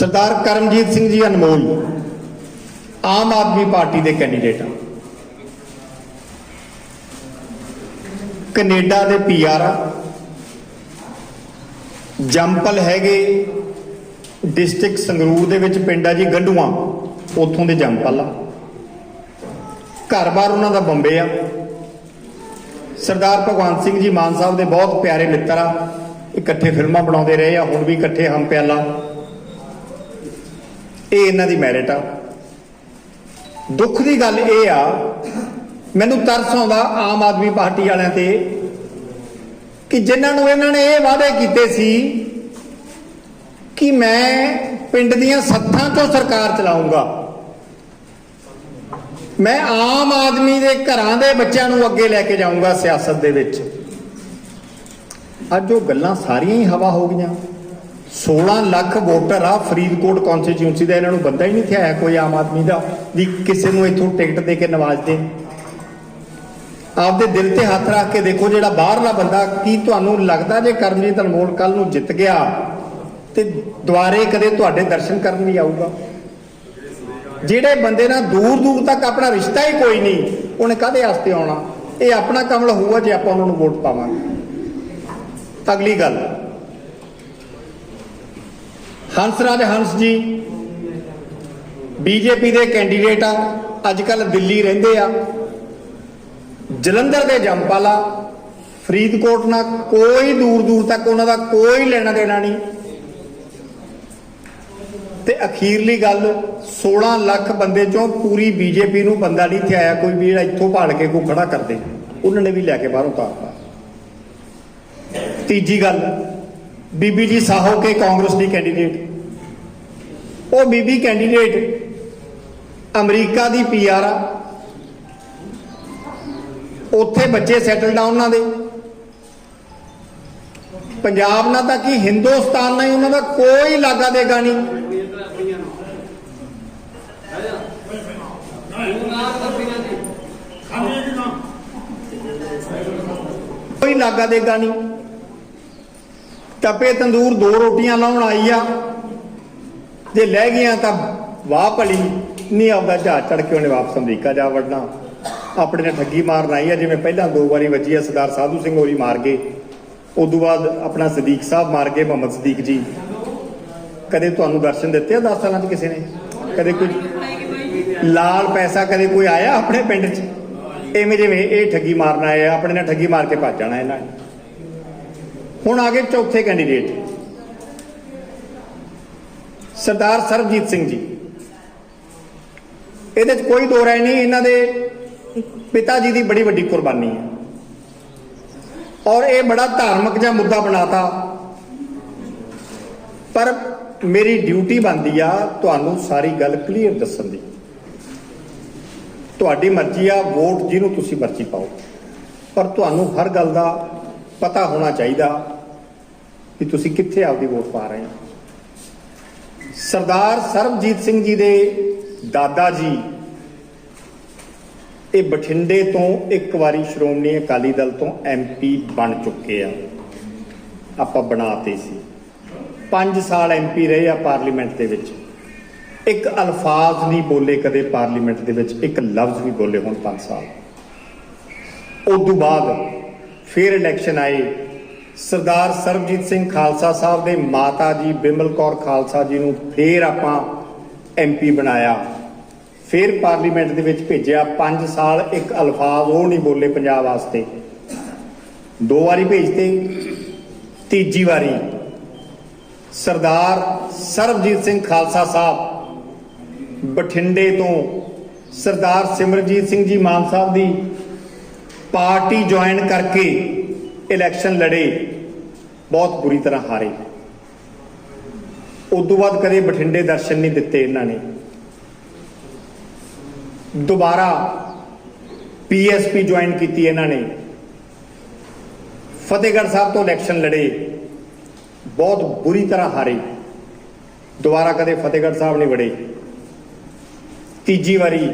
ਸਰਦਾਰ Karamjit Singh ji Anmol, Aam Aadmi party ਦੇ candidate ਆ। Canada ਦੇ ਪੀਆਰ ਆ। ਜੰਪਲ ਹੈਗੇ ਡਿਸਟ੍ਰਿਕਟ ਸੰਗਰੂਰ ਦੇ ਵਿੱਚ ਪਿੰਡ ਆ ਜੀ ਗੰਡੂਆਂ, ਉੱਥੋਂ ਦੇ ਜੰਪਲ ਆ। ਘਰ-ਬਾਰ ਉਹਨਾਂ ਦਾ ਬੰਬੇ ਆ। ਸਰਦਾਰ ਭਗਵੰਤ ਸਿੰਘ ਜੀ ਮਾਨ ਸਾਹਿਬ ਦੇ ਬਹੁਤ ਪਿਆਰੇ ਮਿੱਤਰ ਆ। ਇਕੱਠੇ ਫਿਲਮਾਂ ਬਣਾਉਂਦੇ ਰਹੇ ਆ, ਹੁਣ ਵੀ ਇਕੱਠੇ ਹਮ ਪਿਆਲਾ। ਇਹ ਇਹਨਾਂ ਦੀ ਮੈਰਿਟ ਆ। ਦੁੱਖ ਦੀ ਗੱਲ ਇਹ ਆ, ਮੈਨੂੰ ਤਰਸ ਆਉਂਦਾ ਆਮ ਆਦਮੀ ਪਾਰਟੀ ਵਾਲਿਆਂ ਤੇ ਕਿ ਜਿਨ੍ਹਾਂ ਨੂੰ ਇਹਨਾਂ ਨੇ ਇਹ ਵਾਅਦੇ ਕੀਤੇ ਸੀ ਕਿ ਮੈਂ ਪਿੰਡ ਦੀਆਂ ਸੱਥਾਂ ਤੋਂ ਸਰਕਾਰ ਚਲਾਉਂਗਾ। ਮੈਂ ਆਮ ਆਦਮੀ ਦੇ ਘਰਾਂ ਦੇ ਬੱਚਿਆਂ ਨੂੰ ਅੱਗੇ ਲੈ ਕੇ ਜਾਊਂਗਾ ਸਿਆਸਤ ਦੇ ਵਿੱਚ। ਅੱਜ ਉਹ ਗੱਲਾਂ ਸਾਰੀਆਂ ਹੀ ਹਵਾ ਹੋ ਗਈਆਂ। 16 ਲੱਖ ਵੋਟਰ ਆ, ਫਰੀਦਕੋਟ ਕਨਸਟੀਚੁਐਂਸੀ ਦਾ ਇਹਨਾਂ ਨੂੰ ਬੰਦਾ ਹੀ ਨਹੀਂ ਥਿਆਇਆ ਕੋਈ ਆਮ ਆਦਮੀ ਦਾ, ਵੀ ਕਿਸੇ ਨੂੰ ਇੱਥੋਂ ਟਿਕਟ ਦੇ ਕੇ ਨਵਾਜ਼ ਦੇ। ਆਪਦੇ ਦਿਲ ਤੇ ਹੱਥ ਰੱਖ ਕੇ ਦੇਖੋ ਜਿਹੜਾ ਬਾਹਰਲਾ ਬੰਦਾ, ਕੀ ਤੁਹਾਨੂੰ ਲੱਗਦਾ ਜੇ ਕਰਮਜੀਤ ਅਨਮੋਲ ਕੱਲ ਨੂੰ ਜਿੱਤ ਗਿਆ, ਤੇ ਦੁਆਰੇ ਕਦੇ ਤੁਹਾਡੇ ਦਰਸ਼ਨ ਕਰਨ ਵੀ ਆਊਗਾ? ਜਿਹੜੇ ਬੰਦੇ ਨਾਲ ਦੂਰ ਦੂਰ ਤੱਕ ਆਪਣਾ ਰਿਸ਼ਤਾ ਹੀ ਕੋਈ ਨਹੀਂ, ਉਹਨੇ ਕਾਹਦੇ ਵਾਸਤੇ ਆਉਣਾ? ਇਹ ਆਪਣਾ ਕਮਲ ਹੋਊਗਾ ਜੇ ਆਪਾਂ ਉਹਨਾਂ ਨੂੰ ਵੋਟ ਪਾਵਾਂਗੇ। ਅਗਲੀ ਗੱਲ। ਹੰਸਰਾਜ ਹੰਸ ਜੀ, ਬੀਜੇਪੀ ਦੇ ਕੈਂਡੀਡੇਟ ਆ ਅੱਜ ਕੱਲ ਦਿੱਲੀ ਰਹਿੰਦੇ ਆ। ਜਲੰਧਰ ਦੇ ਜੰਪਾਲਾ ਫਰੀਦਕੋਟ ਨਾਲ ਕੋਈ ਦੂਰ ਦੂਰ ਤੱਕ ਉਹਨਾਂ ਦਾ ਕੋਈ ਲੈਣਾ ਦੇਣਾ ਨਹੀਂ। ਤੇ ਅਖੀਰਲੀ ਗੱਲ 16 ਲੱਖ ਬੰਦੇ ਚੋਂ ਪੂਰੀ ਬੀਜੇਪੀ ਨੂੰ ਬੰਦਾ ਨਹੀਂ ਥਿਆਇਆ ਕੋਈ ਵੀ ਜਿਹੜਾ ਇੱਥੋਂ ਭਾਲ ਕੇ ਕੋ ਖੜਾ ਕਰਦੇ। ਉਹਨਾਂ ਨੇ ਵੀ ਲੈ ਕੇ ਬਾਹਰੋਂ ਤਾਰਤਾ। ਤੀਜੀ ਗੱਲ ਬੀਬੀ ਜੀ ਸਾਹੋ ਕੇ ਕਾਂਗਰਸ ਦੀ ਕੈਂਡੀਡੇਟ ਉਹ ਬੀਬੀ ਕੈਂਡੀਡੇਟ ਅਮਰੀਕਾ ਦੀ ਪੀਆਰ ਆ। ਉੱਥੇ ਬੱਚੇ ਸੈਟਲ ਡਾਊਨ ਉਹਨਾਂ ਦੇ। ਪੰਜਾਬ ਨਾਲ ਤਾਂ ਕੀ ਹਿੰਦੁਸਤਾਨ ਨਾਲ ਹੀ ਉਹਨਾਂ ਦਾ ਕੋਈ ਲਾਗਾ ਦੇਗਾ ਨਹੀਂ। ਕੋਈ ਲਾਗਾ ਦੇਗਾ ਨਹੀਂ। ਤਪੇ ਤੰਦੂਰ ਦੋ ਰੋਟੀਆਂ ਲਾਉਣ ਆਈ ਆ। ਜੇ ਲੈ ਗਈਆਂ ਤਾਂ ਵਾਹ ਭਲੀ, ਨਹੀਂ ਆਪਦਾ ਜਹਾਜ਼ ਚੜ ਕੇ ਉਹਨੇ ਵਾਪਸ ਅਮਰੀਕਾ ਜਾ ਵੜਨਾ। ਆਪਣੇ ਨੇ ਠੱਗੀ ਮਾਰਨ ਆਈ ਆ, ਜਿਵੇਂ ਪਹਿਲਾਂ ਦੋ ਵਾਰੀ ਵੱਜੀ ਆ, ਸਰਦਾਰ ਸਾਧੂ ਸਿੰਘ ਹੋਰੀ ਮਾਰ ਗਏ। ਉਦੋਂ ਬਾਅਦ ਆਪਣਾ ਸਦੀਕ ਸਾਹਿਬ ਮਾਰ ਗਏ, ਮੁਹੰਮਦ ਸਦੀਕ ਜੀ। ਕਦੇ ਤੁਹਾਨੂੰ ਦਰਸ਼ਨ ਦਿੱਤੇ ਆ 10 ਸਾਲਾਂ 'ਚ ਕਿਸੇ ਨੇ? ਕਦੇ ਕੋਈ ਲਾਲ ਪੈਸਾ ਕਦੇ ਕੋਈ ਆਇਆ ਆਪਣੇ ਪਿੰਡ 'ਚ? ਐਵੇਂ ਜਿਵੇਂ ਇਹ ਠੱਗੀ ਮਾਰਨ ਆਏ ਆ, ਆਪਣੇ ਨੇ ਠੱਗੀ ਮਾਰ ਕੇ ਭੱਜ ਜਾਣਾ ਇਹਨਾਂ ਨੇ। ਹੁਣ ਆ ਗਏ ਚੌਥੇ ਕੈਂਡੀਡੇਟ। ਸਰਦਾਰ ਸਰਬਜੀਤ ਸਿੰਘ ਜੀ। ਇਹਦੇ 'ਚ ਕੋਈ ਦੋ ਰਾਏ ਨਹੀਂ, ਇਹਨਾਂ ਦੇ ਪਿਤਾ ਜੀ ਦੀ ਬੜੀ ਵੱਡੀ ਕੁਰਬਾਨੀ ਹੈ। ਔਰ ਇਹ ਬੜਾ ਧਾਰਮਿਕ ਜਿਹਾ ਮੁੱਦਾ ਬਣਾਤਾ। ਪਰ ਮੇਰੀ ਡਿਊਟੀ ਬਣਦੀ ਆ ਤੁਹਾਨੂੰ ਸਾਰੀ ਗੱਲ ਕਲੀਅਰ ਦੱਸਣ ਦੀ। ਤੁਹਾਡੀ ਮਰਜ਼ੀ ਆ, ਵੋਟ ਜਿਹਨੂੰ ਤੁਸੀਂ ਮਰਜ਼ੀ ਪਾਓ। ਪਰ ਤੁਹਾਨੂੰ ਹਰ ਗੱਲ ਦਾ ਪਤਾ ਹੋਣਾ ਚਾਹੀਦਾ ਕਿ ਤੁਸੀਂ ਕਿੱਥੇ ਆਪਦੀ ਵੋਟ ਪਾ ਰਹੇ ਹੋ। ਸਰਦਾਰ ਸਰਬਜੀਤ ਸਿੰਘ ਜੀ ਦੇ ਦਾਦਾ ਜੀ, ਇਹ ਬਠਿੰਡੇ ਤੋਂ ਇੱਕ ਵਾਰੀ ਸ਼੍ਰੋਮਣੀ ਅਕਾਲੀ ਦਲ ਤੋਂ ਐਮਪੀ ਬਣ ਚੁੱਕੇ ਆ। ਆਪਾਂ ਬਣਾਤੇ ਸੀ। 5 ਸਾਲ ਐਮਪੀ ਰਹੇ ਆ ਪਾਰਲੀਮੈਂਟ ਦੇ ਵਿੱਚ। ਇੱਕ ਅਲਫਾਜ਼ ਨਹੀਂ ਬੋਲੇ ਕਦੇ ਪਾਰਲੀਮੈਂਟ ਦੇ ਵਿੱਚ, ਇੱਕ ਲਫ਼ਜ਼ ਵੀ ਬੋਲੇ ਹੁਣ 5 ਸਾਲ। ਉਸ ਤੋਂ ਬਾਅਦ ਫਿਰ ਇਲੈਕਸ਼ਨ ਆਏ। ਸਰਦਾਰ ਸਰਬਜੀਤ ਸਿੰਘ ਖਾਲਸਾ ਸਾਹਿਬ ਦੇ ਮਾਤਾ ਜੀ ਬਿਮਲ ਕੌਰ ਖਾਲਸਾ ਜੀ ਨੂੰ ਫੇਰ ਆਪਾਂ ਐਮਪੀ ਬਣਾਇਆ। ਫਿਰ ਪਾਰਲੀਮੈਂਟ ਦੇ ਵਿੱਚ ਭੇਜਿਆ 5 ਸਾਲ, ਇੱਕ ਅਲਫਾਜ਼, ਉਹ ਨਹੀਂ ਬੋਲੇ ਪੰਜਾਬ ਵਾਸਤੇ। ਦੋ ਵਾਰੀ ਭੇਜਤੇ, ਤੀਜੀ ਵਾਰੀ ਸਰਦਾਰ ਸਰਬਜੀਤ ਸਿੰਘ ਖਾਲਸਾ ਸਾਹਿਬ ਬਠਿੰਡੇ ਤੋਂ ਸਰਦਾਰ ਸਿਮਰਜੀਤ ਸਿੰਘ ਜੀ ਮਾਨ ਸਾਹਿਬ ਦੀ ਪਾਰਟੀ ਜੁਆਇਨ ਕਰਕੇ ਇਲੈਕਸ਼ਨ ਲੜੇ, ਬਹੁਤ ਬੁਰੀ ਤਰ੍ਹਾਂ ਹਾਰੇ। ਉਸ ਤੋਂ ਬਾਅਦ ਕਦੇ ਬਠਿੰਡੇ ਦਰਸ਼ਨ ਨਹੀਂ ਦਿੱਤੇ ਇਹਨਾਂ ਨੇ। ਦੁਬਾਰਾ ਪੀਐਸਪੀ ਜੁਆਇਨ ਕੀਤੀ ਇਹਨਾਂ ਨੇ। ਫਤਿਹਗੜ੍ਹ ਸਾਹਿਬ ਤੋਂ ਇਲੈਕਸ਼ਨ ਲੜੇ, ਬਹੁਤ ਬੁਰੀ ਤਰ੍ਹਾਂ ਹਾਰੇ। ਦੁਬਾਰਾ ਕਦੇ ਫਤਿਹਗੜ੍ਹ ਸਾਹਿਬ ਨਹੀਂ ਵੜੇ। ਤੀਜੀ ਵਾਰੀ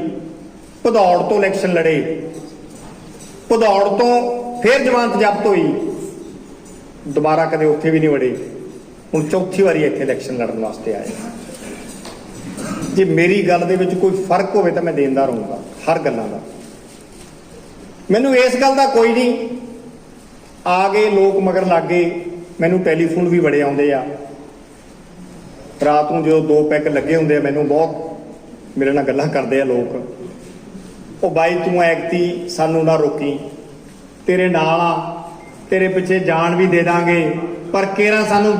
ਭਦੌੜ ਤੋਂ ਇਲੈਕਸ਼ਨ ਲੜੇ। ਭਦੌੜ ਤੋਂ ਫਿਰ ਜਮਾਨਤ ਜ਼ਬਤ ਹੋਈ ਦੁਬਾਰਾ ਕਦੇ ਉੱਥੇ ਵੀ ਨਹੀਂ ਵੜੇ। ਹੁਣ ਚੌਥੀ ਵਾਰੀ ਇੱਥੇ ਇਲੈਕਸ਼ਨ ਲੜਨ ਵਾਸਤੇ ਆਏ। ਜੇ ਮੇਰੀ ਗੱਲ ਦੇ ਵਿੱਚ ਕੋਈ ਫ਼ਰਕ ਹੋਵੇ ਤਾਂ ਮੈਂ ਦੇਂਦਾ ਰਹੂੰਗਾ ਹਰ ਗੱਲਾਂ ਦਾ। ਮੈਨੂੰ ਇਸ ਗੱਲ ਦਾ ਕੋਈ ਨਹੀਂ। ਆ ਗਏ ਲੋਕ ਮਗਰ ਲੱਗ ਗਏ ਮੈਨੂੰ ਟੈਲੀਫੋਨ ਵੀ ਬੜੇ ਆਉਂਦੇ ਆ। ਰਾਤ ਨੂੰ ਜਦੋਂ ਦੋ ਪੈਕ ਲੱਗੇ ਹੁੰਦੇ ਆ, ਮੈਨੂੰ ਬਹੁਤ ਮੇਰੇ ਨਾਲ ਗੱਲਾਂ ਕਰਦੇ ਆ ਲੋਕ। ਉਹ ਬਾਈ ਤੂੰ ਐਕਤੀ ਸਾਨੂੰ ਨਾ ਰੋਕੀ। ਤੇਰੇ ਨਾਲ ਆ, ਤੇਰੇ ਪਿੱਛੇ ਜਾਨ ਵੀ ਦੇ ਦਾਂਗੇ, ਪਰ ਕਿਹੜਾ ਸਾਨੂੰ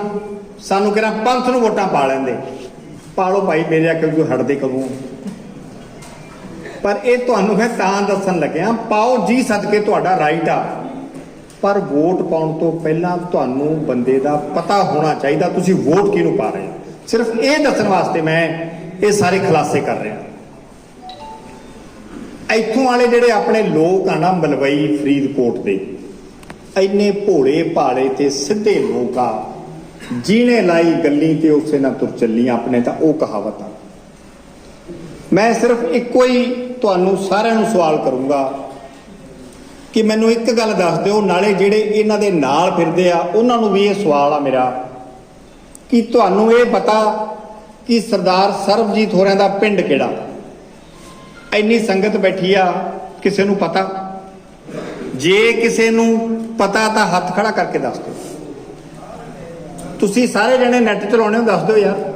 ਸਾਨੂੰ ਕਿਹੜਾ ਪੰਥ ਨੂੰ ਵੋਟਾਂ ਪਾ ਲੈਂਦੇ? ਪਾਲੋ ਭਾਈ ਮੇਰੇ ਅੱਗੇ ਕੋਈ ਹਟਦੇ ਕਦੋਂ ਪਰ ਇਹ ਤੁਹਾਨੂੰ ਮੈਂ ਤਾਂ ਦੱਸਣ ਲੱਗਿਆ, ਪਾਓ ਜੀ ਸਦਕੇ ਤੁਹਾਡਾ ਰਾਈਟ ਆ। ਪਰ ਵੋਟ ਪਾਉਣ ਤੋਂ ਪਹਿਲਾਂ ਤੁਹਾਨੂੰ ਬੰਦੇ ਦਾ ਪਤਾ ਹੋਣਾ ਚਾਹੀਦਾ, ਤੁਸੀਂ ਵੋਟ ਕਿਹਨੂੰ ਪਾ ਰਹੇ ਹੋ? ਸਿਰਫ ਇਹ ਦੱਸਣ ਵਾਸਤੇ ਮੈਂ ਇਹ ਸਾਰੇ ਖੁਲਾਸੇ ਕਰ ਰਿਹਾ। ਇੱਥੋਂ ਵਾਲੇ ਜਿਹੜੇ ਆਪਣੇ ਲੋਕ ਆ ਨਾ ਮਲਵਈ, ਫਰੀਦਕੋਟ ਦੇ, ਇੰਨੇ ਭੋਲੇ ਭਾਲੇ ਤੇ ਸਿੱਧੇ ਲੋਕ ਆ, ਜਿਹਨੇ ਲਾਈ ਗੱਲੀ ਤੇ ਉਸੇ ਨਾਲ ਤੁਰ ਚੱਲੀਆਂ ਆਪਣੇ ਤਾਂ ਉਹ ਕਹਾਵਤ ਆ। ਮੈਂ ਸਿਰਫ ਇੱਕੋ ਹੀ ਤੁਹਾਨੂੰ ਸਾਰਿਆਂ ਨੂੰ ਸਵਾਲ ਕਰੂੰਗਾ ਕਿ ਮੈਨੂੰ ਇੱਕ ਗੱਲ ਦੱਸ ਦਿਓ, ਨਾਲੇ ਜਿਹੜੇ ਇਹਨਾਂ ਦੇ ਨਾਲ ਫਿਰਦੇ ਆ, ਉਹਨਾਂ ਨੂੰ ਵੀ ਇਹ ਸਵਾਲ ਆ ਮੇਰਾ, ਕਿ ਤੁਹਾਨੂੰ ਇਹ ਪਤਾ ਕਿ ਸਰਦਾਰ ਸਰਬਜੀਤ ਹੋਰਾਂ ਦਾ ਪਿੰਡ ਕਿਹੜਾ? ਇੰਨੀ ਸੰਗਤ ਬੈਠੀ ਆ, ਕਿਸੇ ਨੂੰ ਪਤਾ? ਜੇ ਕਿਸੇ ਨੂੰ ਪਤਾ ਤਾਂ ਹੱਥ ਖੜਾ ਕਰਕੇ ਦੱਸ ਦਿਓ। ਤੁਸੀਂ ਸਾਰੇ ਜਣੇ ਨੈਟ ਚਲਾਉਣੇ ਹੋ, ਦੱਸ ਦਿਓ ਯਾਰ।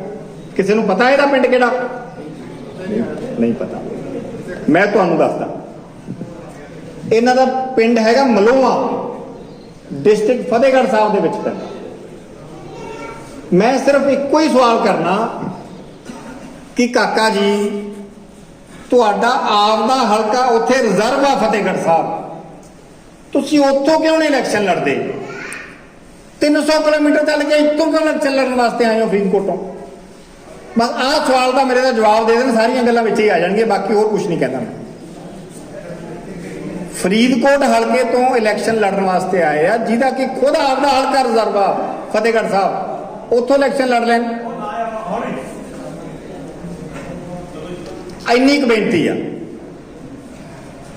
ਕਿਸੇ ਨੂੰ ਪਤਾ ਇਹਦਾ ਪਿੰਡ ਕਿਹੜਾ? ਨਹੀਂ ਪਤਾ। ਮੈਂ ਤੁਹਾਨੂੰ ਦੱਸਦਾ। ਇਹਨਾਂ ਦਾ ਪਿੰਡ ਹੈਗਾ ਮਲੋਆ ਡਿਸਟ੍ਰਿਕਟ ਫਤਿਹਗੜ੍ਹ ਸਾਹਿਬ ਦੇ ਵਿੱਚ ਪੈਂਦਾ। ਮੈਂ ਸਿਰਫ ਇੱਕੋ ਹੀ ਸਵਾਲ ਕਰਨਾ ਕਿ ਕਾਕਾ ਜੀ ਤੁਹਾਡਾ ਆਪ ਦਾ ਹਲਕਾ ਉੱਥੇ ਰਿਜ਼ਰਵ ਆ ਫਤਿਹਗੜ੍ਹ ਸਾਹਿਬ। ਤੁਸੀਂ ਉੱਥੋਂ ਕਿਉਂ ਨਹੀਂ ਇਲੈਕਸ਼ਨ ਲੜਦੇ? 300 ਕਿਲੋਮੀਟਰ ਚੱਲ ਕੇ ਇੱਥੋਂ ਕਿਉਂ ਇਲੈਕਸ਼ਨ ਲੜਨ ਵਾਸਤੇ ਆਏ ਹੋ ਫਰੀਦਕੋਟੋਂ? ਬਸ ਆਹ ਸਵਾਲ ਦਾ ਮੇਰੇ ਦਾ ਜਵਾਬ ਦੇ ਦੇਣ, ਸਾਰੀਆਂ ਗੱਲਾਂ ਵਿੱਚ ਹੀ ਆ ਜਾਣਗੀਆਂ, ਬਾਕੀ ਹੋਰ ਕੁਝ ਨਹੀਂ ਕਹਿੰਦਾ ਮੈਂ। ਫਰੀਦਕੋਟ ਹਲਕੇ ਤੋਂ ਇਲੈਕਸ਼ਨ ਲੜਨ ਵਾਸਤੇ ਆਏ ਆ, ਜਿਹਦਾ ਕਿ ਖੁਦ ਆਪਦਾ ਹਲਕਾ ਰਿਜ਼ਰਵ ਆ ਫਤਿਹਗੜ੍ਹ ਸਾਹਿਬ। ਉੱਥੋਂ ਇਲੈਕਸ਼ਨ ਲੜ ਲੈਣ। ਇੰਨੀ ਕੁ ਬੇਨਤੀ ਆ।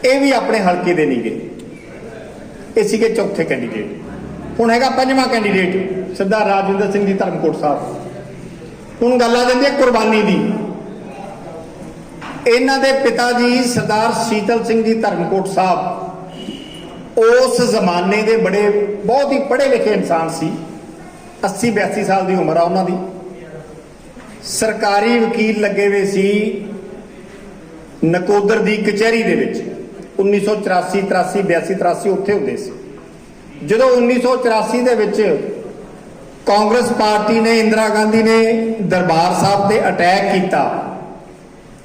ਇਹ ਵੀ ਆਪਣੇ ਹਲਕੇ ਦੇ ਨਹੀਂ ਗਏ ਇਹ ਸੀਗੇ ਚੌਥੇ ਕੈਂਡੀਡੇਟ ਹੁਣ ਹੈਗਾ ਪੰਜਵਾਂ ਕੈਂਡੀਡੇਟ ਸਰਦਾਰ ਰਾਜਵਿੰਦਰ ਸਿੰਘ ਜੀ ਧਰਮਕੋਟ ਸਾਹਿਬ। ਹੁਣ ਗੱਲ ਆ ਜਾਂਦੀ ਹੈ ਕੁਰਬਾਨੀ ਦੀ। ਇਹਨਾਂ ਦੇ ਪਿਤਾ ਜੀ ਸਰਦਾਰ ਸੀਤਲ ਸਿੰਘ ਜੀ ਧਰਮਕੋਟ ਸਾਹਿਬ, ਉਸ ਜ਼ਮਾਨੇ ਦੇ ਬੜੇ, ਬਹੁਤ ਹੀ ਪੜ੍ਹੇ ਲਿਖੇ ਇਨਸਾਨ ਸੀ। 80 82 ਸਾਲ ਦੀ ਉਮਰ ਆ ਉਹਨਾਂ ਦੀ। ਸਰਕਾਰੀ ਵਕੀਲ ਲੱਗੇ ਹੋਏ ਸੀ। ਨਕੋਦਰ ਦੀ ਕਚਹਿਰੀ ਦੇ ਵਿੱਚ 1984 83 82 83 ਉੱਥੇ ਹੁੰਦੇ ਸੀ। ਜਦੋਂ 1984 ਦੇ ਵਿੱਚ ਕਾਂਗਰਸ ਪਾਰਟੀ ਨੇ, ਇੰਦਰਾ ਗਾਂਧੀ ਨੇ ਦਰਬਾਰ ਸਾਹਿਬ ਤੇ ਅਟੈਕ ਕੀਤਾ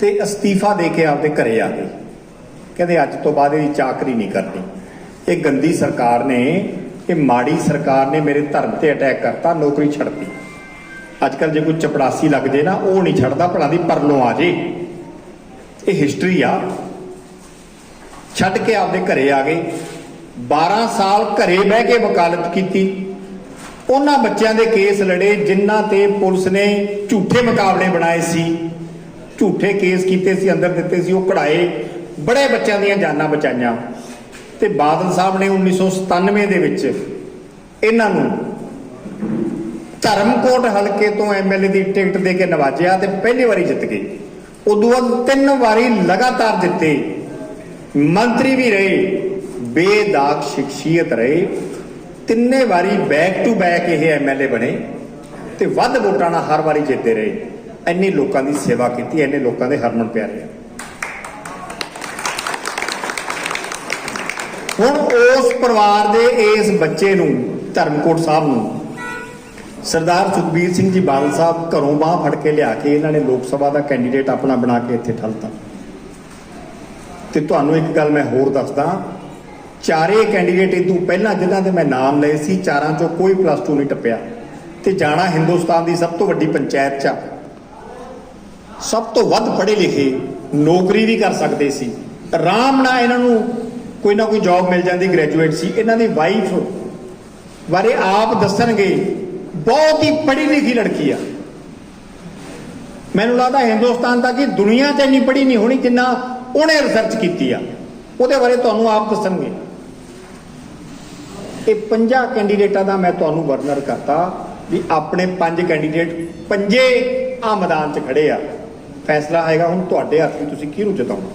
ਤੇ ਅਸਤੀਫਾ ਦੇ ਕੇ ਆਪਦੇ ਘਰੇ ਆ ਗਏ। ਕਹਿੰਦੇ ਅੱਜ ਤੋਂ ਬਾਅਦ ਇਹਦੀ ਚਾਕਰੀ ਨਹੀਂ ਕਰਨੀ। ਇਹ ਗੰਦੀ ਸਰਕਾਰ ਨੇ, ਇਹ ਮਾੜੀ ਸਰਕਾਰ ਨੇ ਮੇਰੇ ਧਰਮ ਤੇ ਅਟੈਕ ਕਰਤਾ, ਨੌਕਰੀ ਛੱਡਤੀ। ਅੱਜ ਕੱਲ ਜੇ ਕੋਈ ਚਪੜਾਸੀ ਲੱਗ ਜੇ ਨਾ, ਉਹ ਨਹੀਂ ਛੱਡਦਾ, ਭਲਾ ਦੀ ਪਰਲੋਂ ਆ ਜੇ। ਇਹ ਹਿਸਟਰੀ ਆ। ਛੱਡ ਕੇ ਆਪਦੇ ਘਰੇ ਆ ਗਏ। 12 ਸਾਲ ਘਰੇ ਬਹਿ ਕੇ ਵਕਾਲਤ ਕੀਤੀ। ਉਹਨਾਂ ਬੱਚਿਆਂ ਦੇ ਕੇਸ ਲੜੇ, ਜਿਨ੍ਹਾਂ ਤੇ ਪੁਲਿਸ ਨੇ ਝੂਠੇ ਮੁਕਾਬਲੇ ਬਣਾਏ ਸੀ। ਝੂਠੇ ਕੇਸ ਕੀਤੇ ਸੀ, ਅੰਦਰ ਦਿੱਤੇ ਸੀ, ਉਹ ਕਢਾਏ। ਬੜੇ ਬੱਚਿਆਂ ਦੀਆਂ ਜਾਨਾਂ ਬਚਾਈਆਂ। ਤੇ ਬਾਦਲ ਸਾਹਿਬ ਨੇ 1997 ਦੇ ਵਿੱਚ ਇਹਨਾਂ ਨੂੰ ਧਰਮਕੋਟ ਹਲਕੇ ਤੋਂ ਐਮਐਲਏ ਦੀ ਟਿਕਟ ਦੇ ਕੇ ਨਵਾਜਿਆ ਤੇ ਪਹਿਲੀ ਵਾਰੀ ਜਿੱਤ ਗਏ। ਉਦੋਂ ਬਾਅਦ ਤਿੰਨ ਵਾਰੀ ਲਗਾਤਾਰ ਜਿੱਤੇ ਮੰਤਰੀ ਵੀ ਰਹੇ, ਬੇਦਾਗ ਸ਼ਖਸੀਅਤ ਰਹੇ। ਤਿੰਨੇ ਵਾਰੀ ਬੈਕ ਟੂ ਬੈਕ ਇਹ ਐਮਐਲਏ ਬਣੇ ਤੇ ਵੱਧ ਵੋਟਾਂ ਨਾਲ ਹਰ ਵਾਰੀ ਜਿੱਤਦੇ ਰਹੇ। ਇੰਨੇ ਲੋਕਾਂ ਦੀ ਸੇਵਾ ਕੀਤੀ, ਇੰਨੇ ਲੋਕਾਂ ਦੇ ਹਰਮਨ ਪਿਆਰੇ। ਹੁਣ ਉਸ ਪਰਿਵਾਰ ਦੇ ਇਸ ਬੱਚੇ ਨੂੰ, ਧਰਮਕੋਟ ਸਾਹਿਬ ਨੂੰ ਸਰਦਾਰ ਸੁਖਬੀਰ ਸਿੰਘ ਜੀ ਬਾਦਲ ਸਾਹਿਬ ਘਰੋਂ ਬਾਹ ਫੜ ਕੇ ਲਿਆ ਕੇ ਇਹਨਾਂ ਨੇ ਲੋਕ ਸਭਾ ਦਾ ਕੈਂਡੀਡੇਟ ਆਪਣਾ ਬਣਾ ਕੇ ਇੱਥੇ ਠਲਤਾ। ਤੇ ਤੁਹਾਨੂੰ ਇੱਕ ਗੱਲ ਮੈਂ ਹੋਰ ਦੱਸਦਾ, ਚਾਰੇ ਕੈਂਡੀਡੇਟ ਇਹ ਤੋਂ ਪਹਿਲਾਂ ਜਿਨ੍ਹਾਂ ਦੇ ਮੈਂ ਨਾਮ ਲਏ ਸੀ, ਚਾਰਾਂ ਚੋਂ ਕੋਈ ਪਲੱਸ 2 ਨਹੀਂ ਟੱਪਿਆ। ਤੇ ਜਾਣਾ ਹਿੰਦੁਸਤਾਨ ਦੀ ਸਭ ਤੋਂ ਵੱਡੀ ਪੰਚਾਇਤ ਚ ਸਭ ਤੋਂ ਵੱਧ ਪੜ੍ਹੇ ਲਿਖੇ ਨੌਕਰੀ ਵੀ ਕਰ ਸਕਦੇ ਸੀ। ਆਰਾਮ ਨਾਲ ਇਹਨਾਂ ਨੂੰ ਕੋਈ ਨਾ ਕੋਈ ਜੌਬ ਮਿਲ ਜਾਂਦੀ ਗ੍ਰੈਜੂਏਟ ਸੀ। ਇਹਨਾਂ ਦੀ ਵਾਈਫ ਬਾਰੇ ਆਪ ਦੱਸਣਗੇ ਬਹੁਤ ਹੀ ਪੜ੍ਹੀ ਲਿਖੀ ਲੜਕੀ ਆ। ਮੈਨੂੰ ਲੱਗਦਾ ਹਿੰਦੁਸਤਾਨ ਦਾ ਕਿ ਦੁਨੀਆ 'ਚ ਇੰਨੀ ਪੜ੍ਹੀ ਨਹੀਂ ਹੋਣੀ ਜਿੰਨਾ ਉਹਨੇ ਰਿਸਰਚ ਕੀਤੀ ਆ। ਉਹਦੇ ਬਾਰੇ ਤੁਹਾਨੂੰ ਆਪ ਦੱਸਣਗੇ। ਇਹ ਪੰਜਾਂ ਕੈਂਡੀਡੇਟਾਂ ਦਾ ਮੈਂ ਤੁਹਾਨੂੰ ਵਰਨਰ ਕਰਤਾ ਵੀ ਆਪਣੇ ਪੰਜ ਕੈਂਡੀਡੇਟ ਪੰਜੇ ਆ ਮੈਦਾਨ 'ਚ ਖੜੇ ਆ। ਫੈਸਲਾ ਆਏਗਾ ਹੁਣ ਤੁਹਾਡੇ ਹੱਥ ਵੀ ਤੁਸੀਂ ਕਿਹਨੂੰ ਜਿਤਾਉਣਾ।